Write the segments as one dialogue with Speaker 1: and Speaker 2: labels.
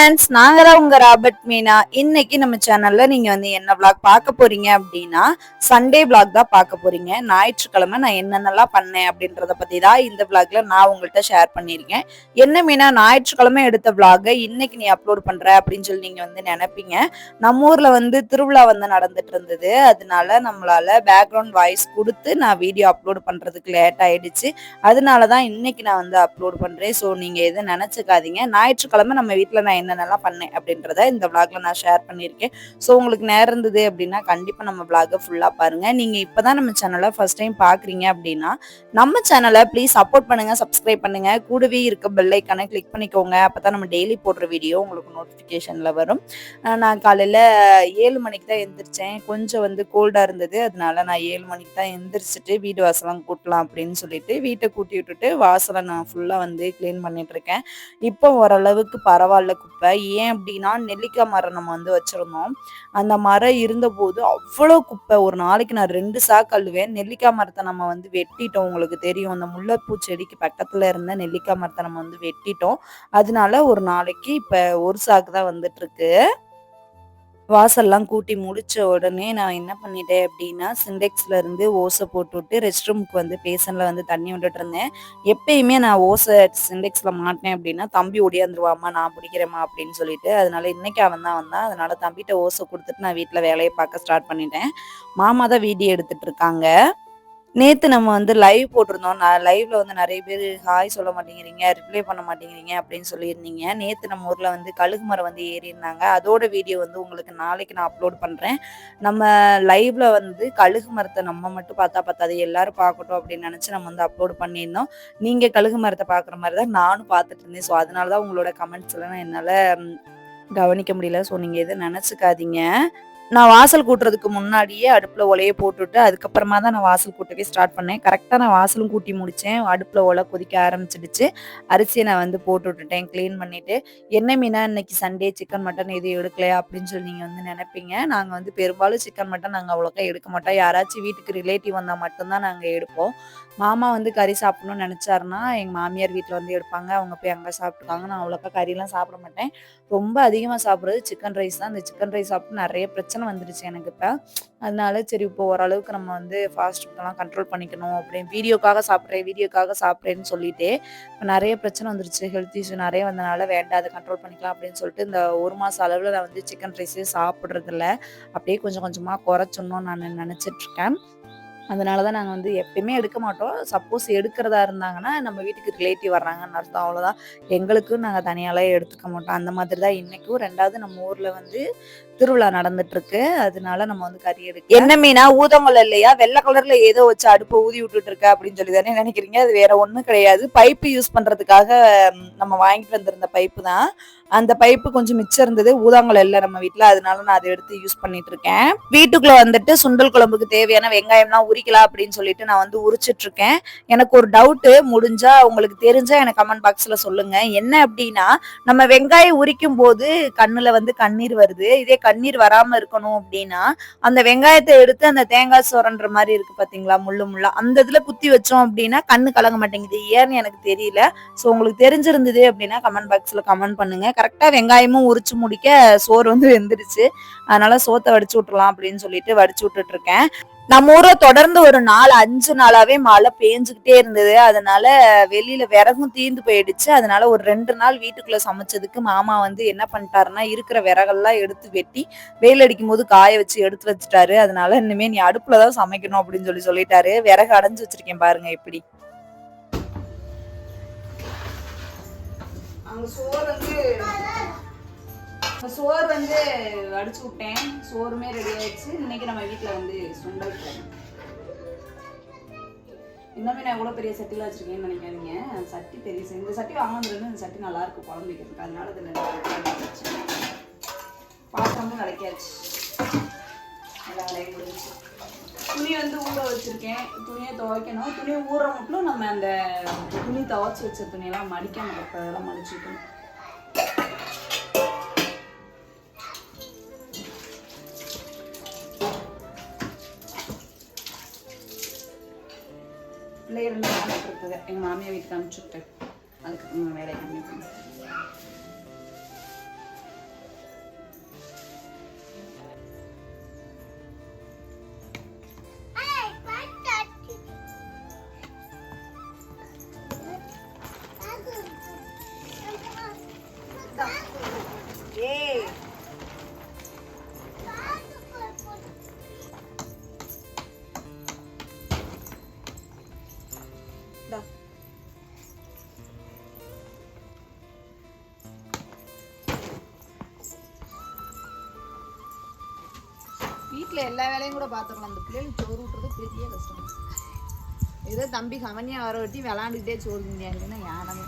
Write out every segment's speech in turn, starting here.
Speaker 1: Friends நாங்க தான் உங்க ராபர்ட் மீனா. இன்னைக்கு நம்ம சேனல்ல நீங்க வந்து என்ன vlog பார்க்க போறீங்க அப்படின்னா சண்டே vlog தான் பார்க்க போறீங்க. ஞாயிற்றுக்கிழமை நான் என்னென்னலாம் பண்ணேன் அப்படின்றத பத்தி தான் இந்த vlogல நான் உங்கள்கிட்ட ஷேர் பண்ணியிருக்கேன். என்ன மீனா ஞாயிற்றுக்கிழமை எடுத்த vlog இன்னைக்கு நீ அப்லோட் பண்ற அப்படின்னு சொல்லி நீங்க வந்து நினைப்பீங்க. நம்ம ஊர்ல வந்து திருவிழா வந்து நடந்துட்டு இருந்தது. அதனால நம்மளால பேக்ரவுண்ட் வாய்ஸ் கொடுத்து நான் வீடியோ அப்லோட் பண்றதுக்கு லேட் ஆயிடுச்சு. அதனால தான் இன்னைக்கு நான் வந்து அப்லோட் பண்றேன். ஸோ நீங்க எதுவும் நினைச்சுக்காதீங்க. ஞாயிற்றுக்கிழமை நம்ம வீட்டில் நான் என்னென்னலாம் பண்ணேன் அப்படின்றத இந்த vlogல நான் ஷேர் பண்ணியிருக்கேன். ஸோ உங்களுக்கு நேரம் இருந்தது அப்படின்னா கண்டிப்பாக நம்ம விளாகை ஃபுல்லாக பாருங்க. நீங்க இப்போதான் நம்ம சேனலை ஃபர்ஸ்ட் டைம் பார்க்குறீங்க அப்படின்னா நம்ம சேனலை ப்ளீஸ் சப்போர்ட் பண்ணுங்க சப்ஸ்கிரைப் பண்ணுங்க. கூடவே இருக்க பெல்லைக்கான கிளிக் பண்ணிக்கோங்க. அப்பதான் நம்ம டெய்லி போடுற வீடியோ உங்களுக்கு நோட்டிஃபிகேஷன்ல வரும். நான் காலையில ஏழு மணிக்கு தான் எந்திரிச்சேன். கொஞ்சம் வந்து கோல்டா இருந்தது. அதனால நான் ஏழு மணிக்கு தான் எந்திரிச்சிட்டு வீடு வாசலாம் கூட்டலாம் அப்படின்னு சொல்லிட்டு வீட்டை கூட்டி விட்டுட்டு வாசலை நான் ஃபுல்லாக வந்து க்ளீன் பண்ணிட்டு இருக்கேன். இப்போ ஓரளவுக்கு பரவாயில்ல இப்போ ஏன் அப்படின்னா நெல்லிக்காய் மரம் நம்ம வந்து வச்சிருந்தோம். அந்த மரம் இருந்தபோது அவ்வளோ குப்பை. ஒரு நாளைக்கு நான் ரெண்டு சாக்கு அழுவேன் நெல்லிக்காய் மரத்தை நம்ம வந்து வெட்டிட்டோம். உங்களுக்கு தெரியும். அந்த முல்லைப்பூ செடிக்கு பக்கத்துல இருந்த நெல்லிக்காய் மரத்தை நம்ம வந்து வெட்டிட்டோம். அதனால ஒரு நாளைக்கு இப்ப ஒரு சாக்கு தான் வந்துட்டு இருக்கு வாசல்லாம் கூட்டி முடிச்ச உடனே நான் என்ன பண்ணிட்டேன் அப்படின்னா சிண்டெக்ஸ்ல இருந்து ஓசை போட்டுவிட்டு ரெஸ்ட் ரூமுக்கு வந்து பேசன்ல வந்து தண்ணி விட்டுட்டு இருந்தேன். எப்பயுமே நான் ஓசை சிண்டெக்ஸ்ல மாட்டினேன் அப்படின்னா தம்பி ஒடியாந்துருவாமா நான் பிடிக்கிறேம்மா அப்படின்னு சொல்லிட்டு அதனால இன்னைக்கு அவன் தான் வந்தான். அதனால தம்பிகிட்ட ஓசை கொடுத்துட்டு நான் வீட்டில் வேலையை பார்க்க ஸ்டார்ட் பண்ணிட்டேன். மாமா தான் வீடியோ எடுத்துட்டு இருக்காங்க. நேத்து நம்ம வந்து லைவ் போட்டிருந்தோம். நான் லைவ்ல வந்து நிறைய பேர் ஹாய் சொல்ல மாட்டேங்கிறீங்க ரிப்ளை பண்ண மாட்டேங்கிறீங்க அப்படின்னு சொல்லியிருந்தீங்க. நேத்து நம்ம ஊர்ல வந்து கழுகு மரம் வந்து ஏறியிருந்தாங்க. அதோட வீடியோ வந்து உங்களுக்கு நாளைக்கு நான் அப்லோட் பண்றேன். நம்ம லைவ்ல வந்து கழுகு மரத்தை நம்ம மட்டும் பார்த்தா பார்த்தாது எல்லாரும் பார்க்கட்டும் அப்படின்னு நினைச்சு நம்ம வந்து அப்லோட் பண்ணியிருந்தோம். நீங்க கழுகு மரத்தை பார்க்குற மாதிரி தான் நானும் பார்த்துட்டு இருந்தேன். ஸோ அதனால தான் உங்களோட கமெண்ட்ஸ் எல்லாம் என்னால் கவனிக்க முடியல. ஸோ நீங்க எதுவும் நினைச்சுக்காதீங்க. நான் வாசல் கூட்டுறதுக்கு முன்னாடியே அடுப்பில் ஒலையை போட்டுட்டு அதுக்கப்புறமா தான் நான் வாசல் கூட்டவே ஸ்டார்ட் பண்ணேன். கரெக்டாக நான் வாசலும் கூட்டி முடித்தேன் அடுப்பில் ஒலை கொதிக்க ஆரம்பிச்சிடுச்சு. அரிசியை நான் வந்து போட்டு விட்டுட்டேன் க்ளீன் பண்ணிவிட்டு என்ன மீனா இன்னைக்கு சண்டே சிக்கன் மட்டன் எதுவும் எடுக்கலையா அப்படின்னு சொல்லி நீங்கள் வந்து நினைப்பீங்க. நாங்கள் வந்து பெரும்பாலும் சிக்கன் மட்டன் நாங்கள் அவ்வளோக்கா எடுக்க மாட்டோம். யாராச்சும் வீட்டுக்கு ரிலேட்டிவ் வந்தால் மட்டும்தான் நாங்கள் எடுப்போம். மாமா வந்து கறி சாப்பிடணும்னு நினச்சாருன்னா எங்கள் மாமியார் வீட்டில் வந்து எடுப்பாங்க. அவங்க போய் அங்கே சாப்பிட்டுருக்காங்க நான் அவ்வளோக்கா கறியெலாம் சாப்பிட மாட்டேன். ரொம்ப அதிகமாக சாப்பிட்றது சிக்கன் ரைஸ் தான். அந்த சிக்கன் ரைஸ் சாப்பிட்டு நிறைய பிரச்சனை வந்துடுச்சு எனக்கு இப்போ. அதனால சரி இப்போ ஓரளவுக்கு நம்ம வந்து ஃபாஸ்ட் ஃபுட்டெல்லாம் கண்ட்ரோல் பண்ணிக்கணும். அப்படின்னு வீடியோக்காக சாப்பிட்றேன் வீடியோக்காக சாப்பிட்றேன்னு சொல்லிட்டு இப்போ நிறைய பிரச்சனை வந்துருச்சு. ஹெல்த் இஷ்யூ நிறைய வந்தனால வேண்டாம் அதை கண்ட்ரோல் பண்ணிக்கலாம் அப்படின்னு சொல்லிட்டு இந்த ஒரு மாதம் அளவில் நான் வந்து சிக்கன் ரைஸே சாப்பிட்றதில்ல. அப்படியே கொஞ்சம் கொஞ்சமாக குறைச்சிடணும்னு நான் நினச்சிட்ருக்கேன் அதனால தான் நாங்கள் வந்து எப்பயுமே எடுக்க மாட்டோம். சப்போஸ் எடுக்கிறதா இருந்தாங்கன்னா நம்ம வீட்டுக்கு ரிலேட்டிவ் வர்றாங்கன்னு அர்த்தம். அவ்வளோதான் எங்களுக்கும் நாங்கள் தனியாலாம் எடுத்துக்க மாட்டோம். அந்த மாதிரி தான் இன்றைக்கும் ரெண்டாவது நம்ம ஊரில் வந்து திருவிழா நடந்துட்டு இருக்கு அதனால நம்ம வந்து கறி எடுக்க என்ன மீனா? ஊதங்கல் இல்லையா? வெள்ளை கலர்ல ஏதோ வச்சு அடுப்பு ஊதி விட்டுட்டு இருக்க அப்படின்னு சொல்லி தானே நினைக்கிறீங்க? அது வேற ஒன்றும் கிடையாது. பைப்பு யூஸ் பண்றதுக்காக நம்ம வாங்கிட்டு வந்திருந்த பைப்பு தான். அந்த பைப்பு கொஞ்சம் மிச்சம் இருந்தது. ஊதாங்கல் இல்லை நம்ம வீட்டில். அதனால நான் அதை எடுத்து யூஸ் பண்ணிட்டு இருக்கேன். வீட்டுக்குள்ள வந்துட்டு சுண்டல் குழம்புக்கு தேவையான வெங்காயம்லாம் உரிக்கலாம் அப்படின்னு சொல்லிட்டு நான் வந்து உரிச்சிட்டு இருக்கேன். எனக்கு ஒரு டவுட்டு முடிஞ்சா உங்களுக்கு தெரிஞ்சா எனக்கு கமெண்ட் பாக்ஸ்ல சொல்லுங்க. என்ன அப்படின்னா நம்ம வெங்காயம் உரிக்கும் போது கண்ணுல வந்து கண்ணீர் வருது. இதே கண்ணீர் வராம இருக்கணும் அப்படின்னா அந்த வெங்காயத்தை எடுத்து அந்த தேங்காய் சோரன்ற மாதிரி இருக்கு பாத்தீங்களா? முள்ளு முள்ளா. அந்த இதுல குத்தி வச்சோம் அப்படின்னா கண்ணு கலங்க மாட்டேங்குது. ஏன்னு எனக்கு தெரியல. ஸோ உங்களுக்கு தெரிஞ்சிருந்தது அப்படின்னா கமெண்ட் பாக்ஸ்ல கமெண்ட் பண்ணுங்க. கரெக்டாக வெங்காயமும் உரிச்சு முடிக்க சோறு வந்து வெந்துருச்சு. அதனால சோத்தை வடிச்சு விட்டுலாம் அப்படின்னு சொல்லிட்டு வடிச்சு விட்டுட்டு இருக்கேன் நம்ம ஊர்ல தொடர்ந்து ஒரு நாலு அஞ்சு நாளாவே மழை பேஞ்சுக்கிட்டே இருந்தது. அதனால வெளியில விறகும் தீர்ந்து போயிடுச்சு. அதனால ஒரு ரெண்டு நாள் வீட்டுக்குள்ள சமைச்சதுக்கு மாமா வந்து என்ன பண்ணிட்டாருன்னா இருக்கிற விறகெல்லாம் எடுத்து வெட்டி வெயில் அடிக்கும் போது காய வச்சு எடுத்து வச்சுட்டாரு. அதனால இனிமே நீ அடுப்புலதான் சமைக்கணும் அப்படின்னு சொல்லி சொல்லிட்டாரு. விறகு அடைஞ்சு வச்சிருக்கேன் பாருங்க இப்படி அங்க சோறு வந்து சோறு வந்து அடிச்சு விட்டேன். சோறுமே ரெடி ஆயிடுச்சு. இன்னைக்கு நம்ம வீட்டில் வந்து சுண்டல் இன்னுமே நான் எவ்வளோ பெரிய சட்டியில் வச்சிருக்கேன்னு நினைக்காதீங்க. சட்டி பெரிய இந்த சட்டி வாங்கினதுலேருந்து இந்த சட்டி நல்லா இருக்கு குழம்பு வைக்கிறதுக்கு. அதனால இதில் பாத்திரமும் கிடைக்காச்சு எல்லா முடிஞ்சு துணி வந்து ஊற வச்சிருக்கேன். துணியை துவைக்கணும். துணி ஊற மட்டும் நம்ம அந்த துணி துவைச்சி வச்ச துணியெல்லாம் மடிக்க இருக்க அதெல்லாம் மடிச்சுக்கணும். பிள்ளைகள் இருக்குது. எங்கள் மாமியார் வீட்டுக்கு அனுப்பிச்சுட்டேன் அதுக்கு வேலையை கம்மி பண்ணுறேன் வீட்டில் எல்லா வேலையும் கூட பார்த்துக்கலாம் அந்த பிள்ளைகளுக்கு சோறு விட்டுறது பெரிய கஷ்டம். ஏதோ தம்பி கவனியா வர வெட்டி விளாண்டுக்கிட்டே சோறு முடியாதுன்னா யானமே.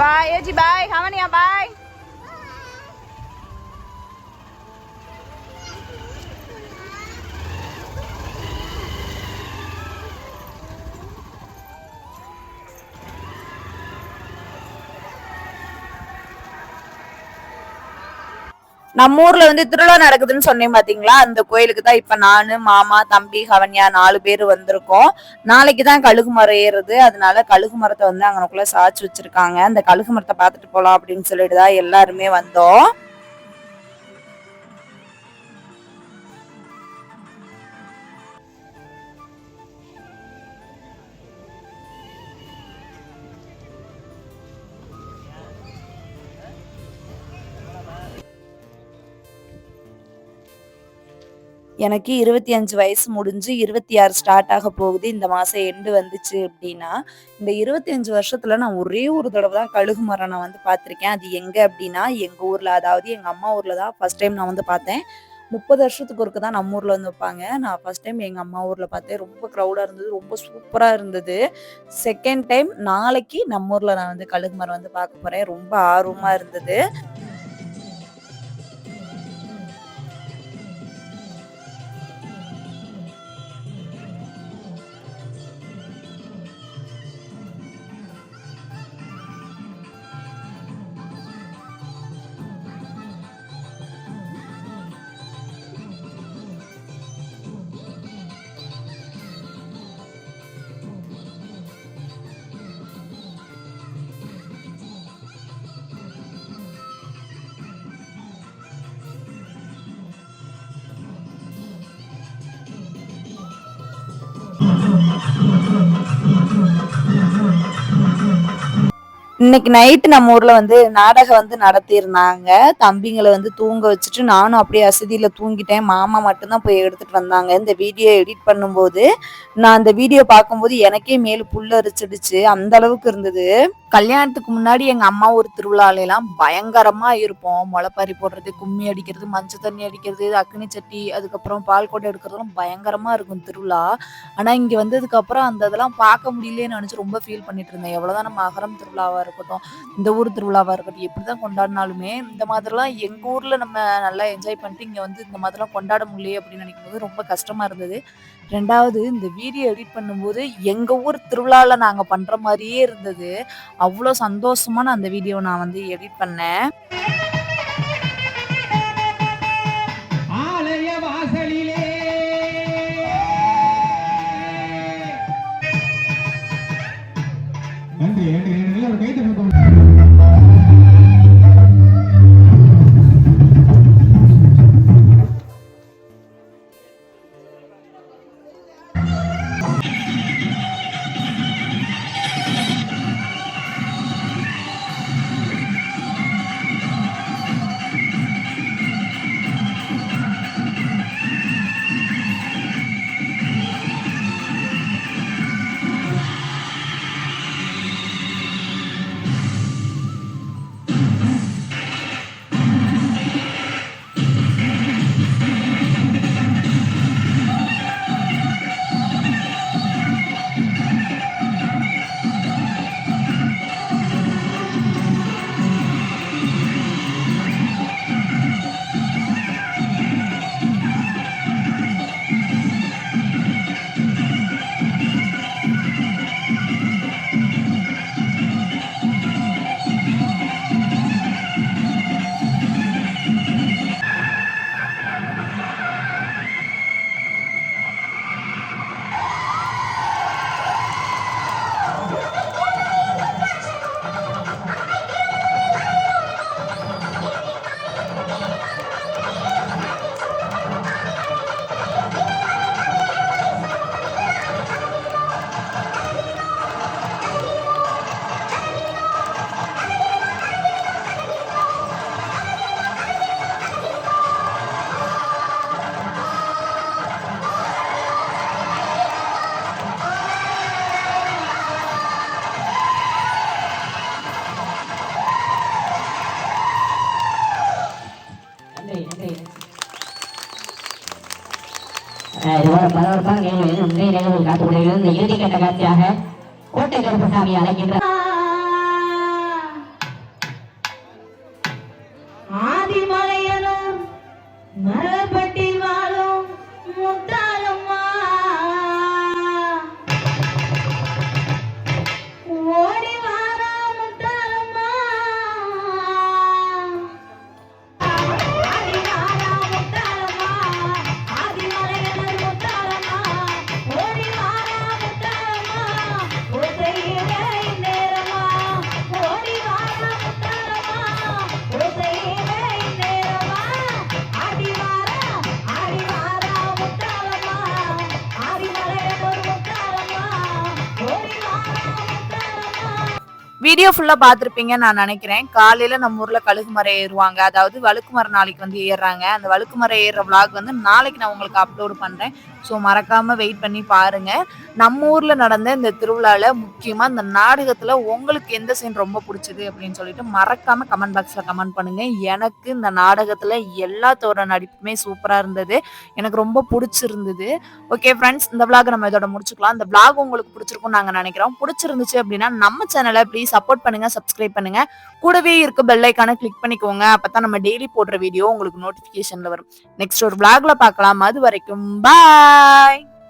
Speaker 1: பாய் ஏஜி பாய் கவனியா பாய். நம்ம ஊர்ல வந்து திருவிழா நடக்குதுன்னு சொன்னேன் பாத்தீங்களா? அந்த கோயிலுக்கு தான் இப்ப நானு மாமா தம்பி கவன்யா நாலு பேர் வந்திருக்கோம். நாளைக்கு தான் கழுகு மரம் ஏறுது. அதனால கழுகு மரத்தை வந்து அங்கனக்குள்ள சாய்ச்சி வச்சிருக்காங்க. அந்த கழுகு மரத்தை பார்த்துட்டு போலாம் அப்படின்னு சொல்லிட்டு தான் எல்லாருமே வந்தோம். எனக்கு இருபத்தி அஞ்சு வயசு முடிஞ்சு இருபத்தி ஆறு ஸ்டார்ட் ஆக போகுது. இந்த மாதம் எண்டு வந்துச்சு அப்படின்னா இந்த இருபத்தி அஞ்சு வருஷத்துல நான் ஒரே ஒரு தடவை தான் கழுகு மரம் நான் வந்து பார்த்துருக்கேன். அது எங்க அப்படின்னா எங்க ஊர்ல அதாவது எங்க அம்மா ஊர்ல தான் ஃபர்ஸ்ட் டைம் நான் வந்து பார்த்தேன். முப்பது வருஷத்துக்கு ஒருக்கு தான் நம்ம ஊரில் வந்து வைப்பாங்க. நான் ஃபர்ஸ்ட் டைம் எங்கள் அம்மா ஊரில் பார்த்தேன். ரொம்ப க்ரௌடாக இருந்தது ரொம்ப சூப்பராக இருந்தது. செகண்ட் டைம் நாளைக்கு நம்ம ஊரில் நான் வந்து கழுகு மரம் வந்து பார்க்க போகிறேன் ரொம்ப ஆர்வமாக இருந்தது. Thank you. இன்னைக்கு நைட்டு நம்ம ஊர்ல வந்து நாடகம் வந்து நடத்தியிருந்தாங்க. தம்பிங்களை வந்து தூங்க வச்சுட்டு நானும் அப்படியே அசதியில தூங்கிட்டேன். மாமா மட்டும்தான் போய் எடுத்துட்டு வந்தாங்க. இந்த வீடியோ எடிட் பண்ணும்போது நான் அந்த வீடியோ பார்க்கும்போது எனக்கே மேல புல்லரிச்சிடுச்சு அந்த அளவுக்கு இருந்தது. கல்யாணத்துக்கு முன்னாடி எங்க அம்மா ஒரு திருவிழால பயங்கரமா இருப்போம். முளைப்பாரி போடுறது கும்மி அடிக்கிறது மஞ்சள் தண்ணி அடிக்கிறது அக்னி சட்டி அதுக்கப்புறம் பால் கொட்டை எடுக்கிறதுலாம் பயங்கரமா இருக்கும் திருவிழா. ஆனா இங்க வந்ததுக்கு அப்புறம் அந்த இதெல்லாம் பார்க்க முடியலன்னு நினைச்சு ரொம்ப ஃபீல் பண்ணிட்டு இருந்தேன். எவ்வளவுதான் நம்ம அகரம் திருவிழாவா இருக்கட்டும் இந்த ஊர் திருவிழாவாக இருக்கட்டும் எப்படி தான் கொண்டாடினாலுமே இந்த மாதிரிலாம் எங்கள் ஊரில் நம்ம நல்லா என்ஜாய் பண்ணிட்டு இங்கே வந்து இந்த மாதிரிலாம் கொண்டாட முடியலையே அப்படின்னு நினைக்கும் போது ரொம்ப கஷ்டமாக இருந்தது. ரெண்டாவது இந்த வீடியோ எடிட் பண்ணும்போது எங்கள் ஊர் திருவிழாவில் நாங்கள் பண்ணுற மாதிரியே இருந்தது. அவ்வளோ சந்தோஷமாக நான் அந்த வீடியோ நான் வந்து எடிட் பண்ணேன்.
Speaker 2: இதுபோல பரபரப்பான நிகழ்வுகள் நிறைய நிகழ்வுகள் காத்துக் கொண்டிருக்கிறது இந்த இறுதி கட்ட காட்சியாக கோட்டை கருப்பசாமி அழைக்கின்ற
Speaker 1: வீடியோ ஃபுல்லா பார்த்திருப்பீங்கன்னு நான் நினைக்கிறேன். காலையில நம்ம ஊர்ல கழுகு மரம் ஏறுவாங்க. அதாவது வழுக்கு மரம் நாளைக்கு வந்து ஏறுறாங்க. அந்த வழுக்கு மரம் ஏறுற விளாக் வந்து நாளைக்கு நான் உங்களுக்கு அப்லோடு பண்றேன். ஸோ மறக்காம வெயிட் பண்ணி பாருங்க. நம்ம ஊர்ல நடந்த இந்த திருவிழால முக்கியமா இந்த நாடகத்துல உங்களுக்கு எந்த சீன் ரொம்ப பிடிச்சது அப்படின்னு சொல்லிட்டு மறக்காம கமெண்ட் பாக்ஸ்ல கமெண்ட் பண்ணுங்க. எனக்கு இந்த நாடகத்துல எல்லாத்தோட நடிப்புமே சூப்பரா இருந்தது. எனக்கு ரொம்ப பிடிச்சிருந்தது. ஓகே ஃப்ரெண்ட்ஸ் இந்த விளாக் நம்ம இதோட முடிச்சுக்கலாம். இந்த விளாக் உங்களுக்கு பிடிச்சிருக்கும் நாங்க நினைக்கிறோம். பிடிச்சிருந்துச்சு அப்படின்னா நம்ம சேனலை ப்ளீஸ் சப்போர்ட் பண்ணுங்க சப்ஸ்கிரைப் பண்ணுங்க. கூடவே இருக்க பெல் ஐக்கானை கிளிக் பண்ணிக்கோங்க. அப்பதான் நம்ம டெய்லி போடுற வீடியோ உங்களுக்கு நோட்டிபிகேஷன்ல வரும். நெக்ஸ்ட் ஒரு vlogல பார்க்கலாம். அது வரைக்கும் பாய் Bye!